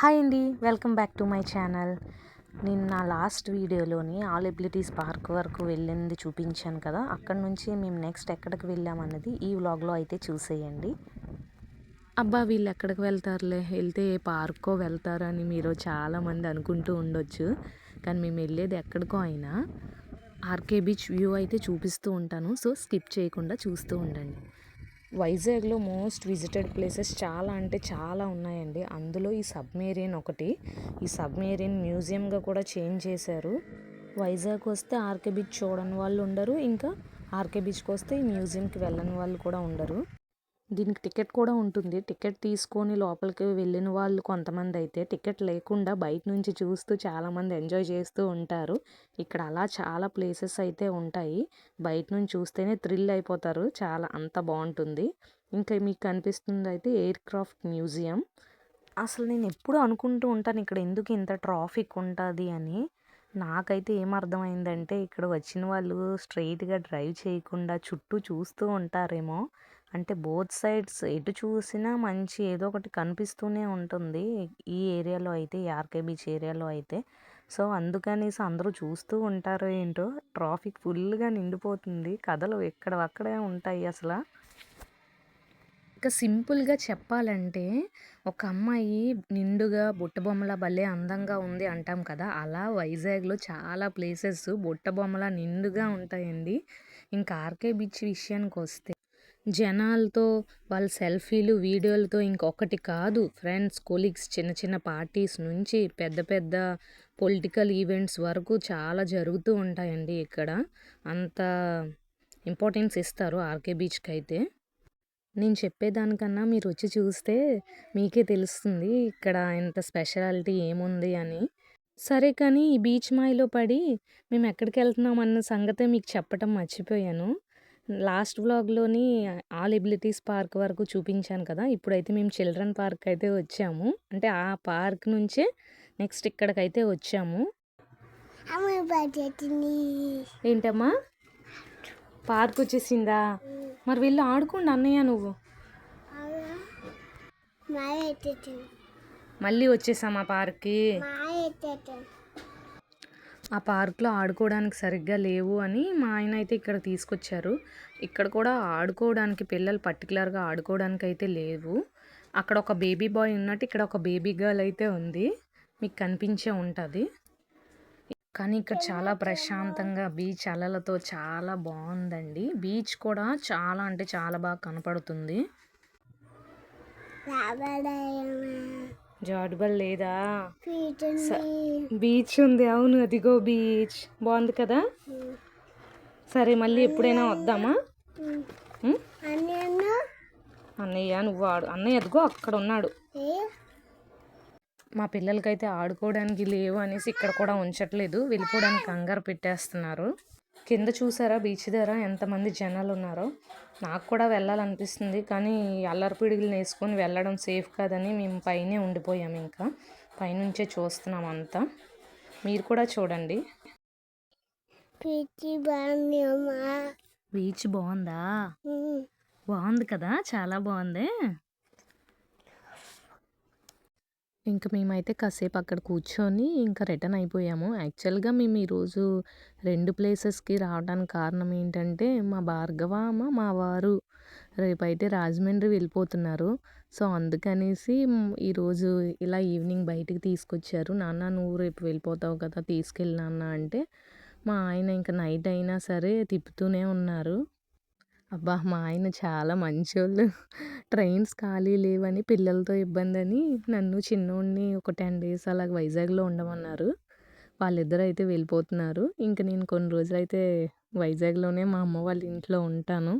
Hi అండి welcome back to my channel. నేను నా లాస్ట్ వీడియోలోని ఆల్ ఎబిలిటీస్ పార్క్ వరకు వెళ్ళింది చూపించాను కదా అక్కడ నుంచి మేము నెక్స్ట్ ఎక్కడికి వెళ్ళామన్నది ఈ వ్లాగ్లో అయితే చూసేయండి. అబ్బా వీళ్ళు ఎక్కడికి వెళ్తారులే? వెళ్తే ఏ పార్కో వెళ్తారని మీరు చాలామంది అనుకుంటూ ఉండొచ్చు కానీ మేము వెళ్ళేది ఎక్కడికో అయినా. ఆర్కే బీచ్ వ్యూ అయితే చూపిస్తూ ఉంటాను సో స్కిప్ చేయకుండా చూస్తూ ఉండండి. వైజాగ్లో మోస్ట్ విజిటెడ్ ప్లేసెస్ చాలా అంటే చాలా ఉన్నాయండి. అందులో ఈ సబ్మేరియన్ ఒకటి. ఈ సబ్మేరియన్ మ్యూజియంగా కూడా చేంజ్ చేశారు. వైజాగ్ వస్తే ఆర్కే బీచ్ చూడని వాళ్ళు ఉండరు. ఇంకా ఆర్కే బీచ్కి వస్తే ఈ మ్యూజియంకి వెళ్ళని వాళ్ళు కూడా ఉండరు. దీనికి టికెట్ కూడా ఉంటుంది. టికెట్ తీసుకొని లోపలికి వెళ్ళిన వాళ్ళు కొంతమంది అయితే టికెట్ లేకుండా బయట నుంచి చూస్తూ చాలామంది ఎంజాయ్ చేస్తూ ఉంటారు. ఇక్కడ అలా చాలా ప్లేసెస్ అయితే ఉంటాయి. బయట నుంచి చూస్తేనే థ్రిల్ అయిపోతారు. చాలా అంత బాగుంటుంది. ఇంకా మీకు కనిపిస్తుంది అయితే ఎయిర్ క్రాఫ్ట్ మ్యూజియం. అసలు నేను ఎప్పుడు అనుకుంటూ ఉంటాను ఇక్కడ ఎందుకు ఇంత ట్రాఫిక్ ఉంటుంది అని. నాకైతే ఏమర్థమైందంటే ఇక్కడ వచ్చిన వాళ్ళు స్ట్రైట్గా డ్రైవ్ చేయకుండా చుట్టూ చూస్తూ ఉంటారేమో. అంటే బోత్ సైడ్స్ ఎటు చూసినా మంచి ఏదో ఒకటి కనిపిస్తూనే ఉంటుంది. ఈ ఏరియాలో అయితే ఆర్కే బీచ్ ఏరియాలో అయితే. సో అందుకనేసి అందరూ చూస్తూ ఉంటారో ఏంటో ట్రాఫిక్ ఫుల్గా నిండిపోతుంది. కథలు ఎక్కడ అక్కడే ఉంటాయి అసలు. ఇంకా సింపుల్గా చెప్పాలంటే ఒక అమ్మాయి నిండుగా బుట్ట బొమ్మల భలే అందంగా ఉంది అంటాం కదా. అలా వైజాగ్లో చాలా ప్లేసెస్ బుట్ట బొమ్మల నిండుగా ఉంటాయండి. ఇంకా ఆర్కే బీచ్ విషయానికి వస్తే జనాలతో వాళ్ళ సెల్ఫీలు వీడియోలతో ఇంకొకటి కాదు. ఫ్రెండ్స్ కొలీగ్స్ చిన్న చిన్న పార్టీస్ నుంచి పెద్ద పెద్ద పొలిటికల్ ఈవెంట్స్ వరకు చాలా జరుగుతూ ఉంటాయండి ఇక్కడ. అంత ఇంపార్టెన్స్ ఇస్తారు ఆర్కే బీచ్కి అయితే నేను చెప్పేదానికన్నా మీరు వచ్చి చూస్తే మీకే తెలుస్తుంది ఇక్కడ ఎంత స్పెషాలిటీ ఏముంది అని. సరే కానీ ఈ బీచ్ మాయలో పడి మేము ఎక్కడికి వెళ్తున్నాం అన్న సంగతే మీకు చెప్పటం మర్చిపోయాను. లాస్ట్ వ్లాగ్లోని ఆల్ ఎబిలిటీస్ పార్క్ వరకు చూపించాను కదా! ఇప్పుడైతే మేము చిల్డ్రన్ పార్క్ అయితే వచ్చాము. అంటే ఆ పార్క్ నుంచే నెక్స్ట్ ఇక్కడికైతే వచ్చాము. ఏంటమ్మా? పార్క్ వచ్చేసిందా? మరి వెళ్ళి ఆడుకోండి అన్నయ్య నువ్వు. మళ్ళీ వచ్చేసాం ఆ పార్క్కి. ఆ పార్క్లో ఆడుకోవడానికి సరిగ్గా లేవు అని మా ఆయన అయితే ఇక్కడ తీసుకొచ్చారు. ఇక్కడ కూడా ఆడుకోవడానికి పిల్లలు పర్టికులర్గా ఆడుకోవడానికి అయితే లేవు. అక్కడ ఒక బేబీ బాయ్ ఉన్నట్టు ఇక్కడ ఒక బేబీ గర్ల్ అయితే ఉంది. మీకు కనిపించే ఉంటుంది. కానీ ఇక్కడ చాలా ప్రశాంతంగా బీచ్ అలలతో చాలా బాగుందండి. బీచ్ కూడా చాలా అంటే చాలా బాగా కనపడుతుంది. జాడుబల్ లేదా? బీచ్ ఉంది. అవును అదిగో బీచ్. బాగుంది కదా? సరే మళ్ళీ ఎప్పుడైనా వద్దామా? అన్నయ్య నువ్వు ఆడు. అన్నయ్య అదిగో అక్కడ ఉన్నాడు. మా పిల్లలకైతే ఆడుకోవడానికి లేవు అనేసి ఇక్కడ కూడా ఉంచట్లేదు. వెళ్ళిపోవడానికి కంగారు పెట్టేస్తున్నారు. కింద చూసారా? బీచ్ దగ్గర ఎంతమంది జనాలు ఉన్నారో? నాకు కూడా వెళ్ళాలనిపిస్తుంది కానీ అల్లరిపిడుగులు వేసుకొని వెళ్ళడం సేఫ్ కాదని మేము పైనే ఉండిపోయాము ఇంకా. పైనుంచే చూస్తున్నాం అంతా. మీరు కూడా చూడండి. బీచ్ బాగుందా బాగుంది కదా? చాలా బాగుంది. ఇంకా మేమైతే కాసేపు అక్కడ కూర్చొని ఇంకా రిటర్న్ అయిపోయాము. యాక్చువల్గా మేము ఈరోజు రెండు ప్లేసెస్కి రావడానికి కారణం ఏంటంటే మా భార్గవ మా వారు రేపైతే రాజమండ్రి వెళ్ళిపోతున్నారు. సో అందుకనేసి ఈరోజు ఇలా ఈవినింగ్ బయటికి తీసుకొచ్చారు. నాన్న నువ్వు రేపు వెళ్ళిపోతావు కదా తీసుకెళ్ళి నాన్న అంటే మా ఆయన ఇంకా నైట్ అయినా సరే తిప్పుతూనే ఉన్నారు. అబ్బా! మా ఆయన చాలా మంచోళ్ళు. ట్రైన్స్ ఖాళీ లేవని పిల్లలతో ఇబ్బంది అని నన్ను చిన్నోడిని ఒక టెన్ డేస్ అలాగ వైజాగ్లో ఉండమన్నారు. వాళ్ళిద్దరు అయితే వెళ్ళిపోతున్నారు. ఇంకా నేను కొన్ని రోజులు అయితే వైజాగ్లోనే మా అమ్మ వాళ్ళ ఇంట్లో ఉంటాను.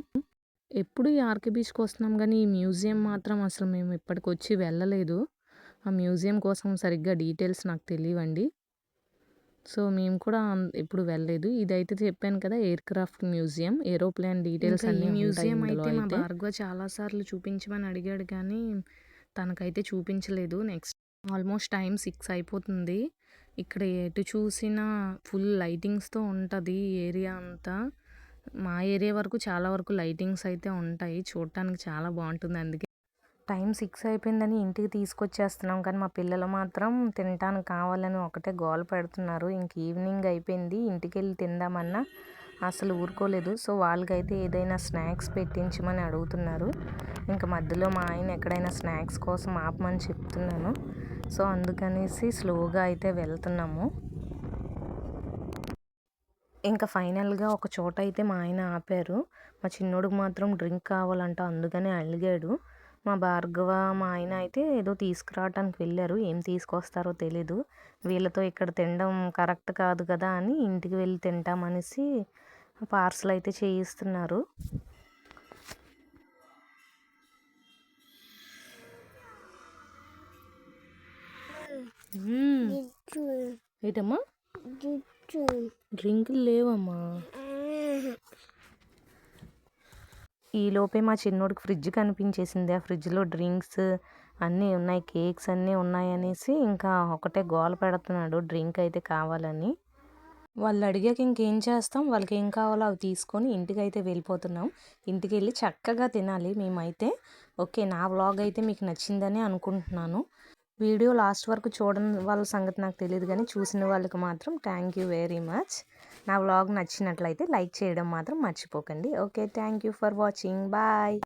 ఎప్పుడు ఈ ఆర్కే బీచ్కి వస్తున్నాం కానీ ఈ మ్యూజియం మాత్రం అసలు మేము ఇప్పటికొచ్చి వెళ్ళలేదు. ఆ మ్యూజియం కోసం సరిగ్గా డీటెయిల్స్ నాకు తెలియవండి. సో మేము కూడా ఎప్పుడు వెళ్ళలేదు. ఇదైతే చెప్పాను కదా aircraft museum. Aeroplane details అన్ని మ్యూజియం అయితే మా భార్గవ చాలాసార్లు చూపించమని అడిగాడు కానీ తనకైతే చూపించలేదు. నెక్స్ట్ ఆల్మోస్ట్ టైం సిక్స్ అయిపోతుంది. ఇక్కడ ఎటు చూసినా ఫుల్ లైటింగ్స్తో ఉంటుంది ఏరియా అంతా. మా ఏరియా వరకు చాలా వరకు లైటింగ్స్ అయితే ఉంటాయి. చూడటానికి చాలా బాగుంటుంది అందుకే టైం సిక్స్ అయిపోయిందని ఇంటికి తీసుకొచ్చేస్తున్నాం. కానీ మా పిల్లలు మాత్రం తినటానికి కావాలని ఒకటే గోల పెడుతున్నారు. ఇంక ఈవినింగ్ అయిపోయింది. ఇంటికి వెళ్ళి తిందామన్నా అసలు ఊరుకోలేదు. సో వాళ్ళకైతే ఏదైనా స్నాక్స్ పెట్టించమని అడుగుతున్నారు. ఇంకా మధ్యలో మా ఆయన ఎక్కడైనా స్నాక్స్ కోసం ఆపమని చెప్తున్నాను. సో అందుకనేసి స్లోగా అయితే వెళ్తున్నాము. ఇంకా ఫైనల్గా ఒక చోట అయితే మా ఆయన ఆపారు. మా చిన్నోడికి మాత్రం డ్రింక్ కావాలంట అందుకని అలిగాడు. మా భార్గవ మా ఆయన అయితే ఏదో తీసుకురావడానికి వెళ్ళారు. ఏం తీసుకొస్తారో తెలీదు. వీళ్ళతో ఇక్కడ తినడం కరెక్ట్ కాదు కదా అని ఇంటికి వెళ్ళి తింటామనేసి పార్సల్ అయితే చేయిస్తున్నారు. ఏంటమ్మా? డ్రింకులు లేవమ్మా. ఈలోపే మా చిన్నోడికి ఫ్రిడ్జ్ కనిపించేసింది. ఆ ఫ్రిడ్జ్లో డ్రింక్స్ అన్నీ ఉన్నాయి. కేక్స్ అన్నీ ఉన్నాయి అనేసి ఇంకా ఒకటే గోల పెడుతున్నాడు. డ్రింక్ అయితే కావాలని. వాళ్ళు అడిగాక ఇంకేం చేస్తాం? వాళ్ళకి ఏం కావాలో అవి తీసుకొని ఇంటికి అయితే వెళ్ళిపోతున్నాం. ఇంటికి వెళ్ళి చక్కగా తినాలి మేమైతే. ఓకే నా వ్లాగ్ అయితే మీకు నచ్చిందని అనుకుంటున్నాను. వీడియో లాస్ట్ వరకు చూడని వాళ్ళ సంగతి నాకు తెలియదు కానీ చూసిన వాళ్ళకి మాత్రం థ్యాంక్ యూ వెరీ మచ్. నా వ్లాగ్ నచ్చినట్లయితే లైక్ చేయడం మాత్రం మర్చిపోకండి. Okay thank you for watching. Bye.